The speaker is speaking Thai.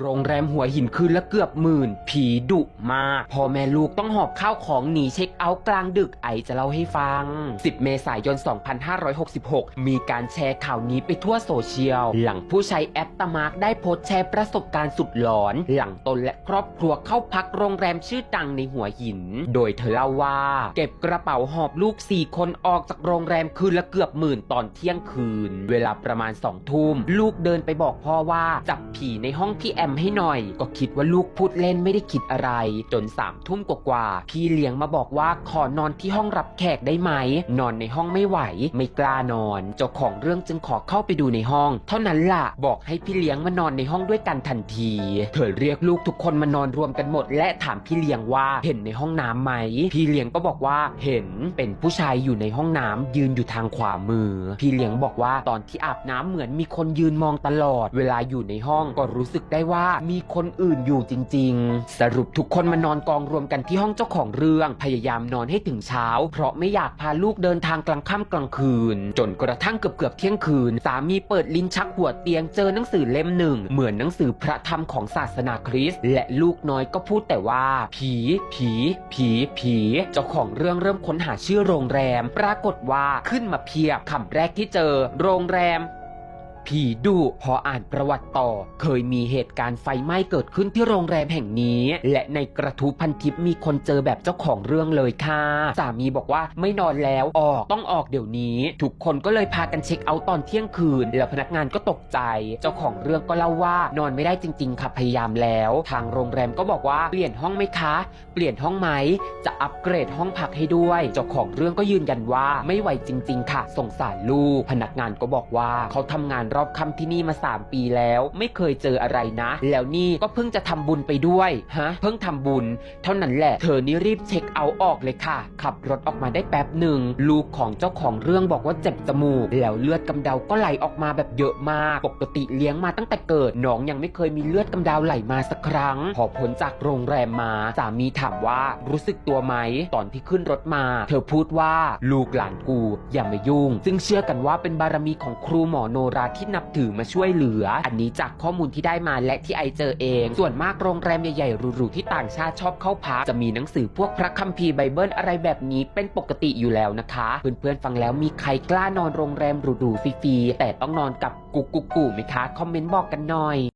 โรงแรมหัวหินคืนละเกือบหมื่น ผีดุมากพ่อแม่ลูกต้องหอบข้าวของหนีเช็คเอาท์กลางดึกไอจะเล่าให้ฟัง 10 เมษายน 2566 มีการแชร์ข่าวนี้ไปทั่วโซเชียล หลังผู้ใช้แอปตามาร์กได้โพสต์แชร์ประสบการณ์สุดหลอน หลังตนและครอบครัวเข้าพักโรงแรมชื่อดังในหัวหิน โดยเธอเล่าว่า เก็บกระเป๋าหอบลูก 4 คนออกจากโรงแรมคืนละเกือบหมื่นตอนเที่ยงคืน เวลาประมาณ2ทุ่มลูกเดินไปบอกพ่อว่าจับผีในห้องพี่แอมให้หน่อย ก็คิดว่าลูกพูดเล่นไม่ได้คิดอะไร จนสามทุ่มกว่าๆพี่เลี้ยงมาบอกว่าขอนอนที่ห้องรับแขกได้ไหม นอนในห้องไม่ไหว ไม่กล้านอน เจ้าของเรื่องจึงขอเข้าไปดูในห้อง เท่านั้นล่ะ บอกให้พี่เลี้ยงมานอนในห้องด้วยกันทันทีเธอเรียกลูกทุกคนมานอนรวมกันหมด และถามพี่เลี้ยงว่าเห็นในห้องน้ำไหม พี่เลี้ยงก็บอกว่าเห็นเป็นผู้ชายอยู่ในห้องน้ำยืนอยู่ทางขวามือ พี่เลี้ยงบอกว่าตอนที่อาบน้ำเหมือนมีคนยืนมองตลอด เวลาอยู่ในห้องก็รู้สึกได้ว่ามีคนอื่นอยู่จริง ๆ สรุปทุกคนมานอนกองรวมกันที่ห้องเจ้าของเรื่องพยายามนอนให้ถึงเช้า เพราะไม่อยากพาลูกเดินทางกลางค่ำกลางคืน จนกระทั่งเกือบเกือบเที่ยงคืนสามีเปิดลิ้นชักหัวเตียงเจอหนังสือเล่มหนึ่ง เหมือนหนังสือพระธรรมของศาสนาคริสต์และลูกน้อยก็พูดแต่ว่า ผีผี ผีผี เจ้าของเรื่องเริ่มค้นหาชื่อโรงแรม ปรากฏว่าขึ้นมาเพียบคำแรกที่เจอ โรงแรม ผีดุพออ่านประวัติต่อ เคยมีเหตุการณ์ไฟไหม้เกิดขึ้นที่โรงแรมแห่งนี้ และในกระทู้พันทิปมีคนเจอแบบเจ้าของเรื่องเลยค่ะ สามีบอกว่าไม่นอนแล้วออกต้องออกเดี๋ยวนี้ ทุกคนก็เลยพากันเช็คเอาท์ตอนเที่ยงคืน แล้วพนักงานก็ตกใจ เจ้าของเรื่องก็เล่าว่านอนไม่ได้จริง ๆ ค่ะพยายามแล้ว ทางโรงแรมก็บอกว่าเปลี่ยนห้องไหมคะ เปลี่ยนห้องไหมจะอัปเกรดห้องพักให้ด้วยเจ้าของเรื่องก็ยืนยันว่าไม่ไหวจริง ๆ ค่ะ สงสารลูกพนักงานก็บอกว่าเขาทำงานรอบค่ำที่นี่มา 3 ปีแล้ว ไม่เคยเจออะไรนะ แล้วนี่ก็เพิ่งจะทำบุญไปด้วยฮะเพิ่งทำบุญ เท่านั้นแหละ เธอนี่รีบเช็คเอาท์ออกเลยค่ะ ขับรถออกมาได้แป๊บหนึ่งลูกของเจ้าของเรื่องบอกว่าเจ็บจมูก แล้วเลือดกำเดาก็ไหลออกมาแบบเยอะมาก ปกติเลี้ยงมาตั้งแต่เกิดน้องยังไม่เคยมีเลือดกำเดาไหลมาสักครั้ง พอพ้นจากโรงแรมมา สามีถามว่ารู้สึกตัวไหมตอนที่ขึ้นรถมา เธอพูดว่าลูกหลานกูอย่ามายุ่ง ซึ่งเชื่อกันว่าเป็นบารมีของครูหมอโนราทที่นับถือมาช่วยเหลือ อันนี้จากข้อมูลที่ได้มาและที่ไอเจอเอง ส่วนมากโรงแรมใหญ่ๆหรูๆที่ต่างชาติชอบเข้าพักจะมีหนังสือพวกพระคัมภีร์ไบเบิลอะไรแบบนี้เป็นปกติอยู่แล้วนะคะ เพื่อนๆฟังแล้วมีใครกล้านอนโรงแรมหรูๆฟรีๆแต่ต้องนอนกับกุ๊กกุ๊กกูไหมคะ คอมเมนต์บอกกันหน่อย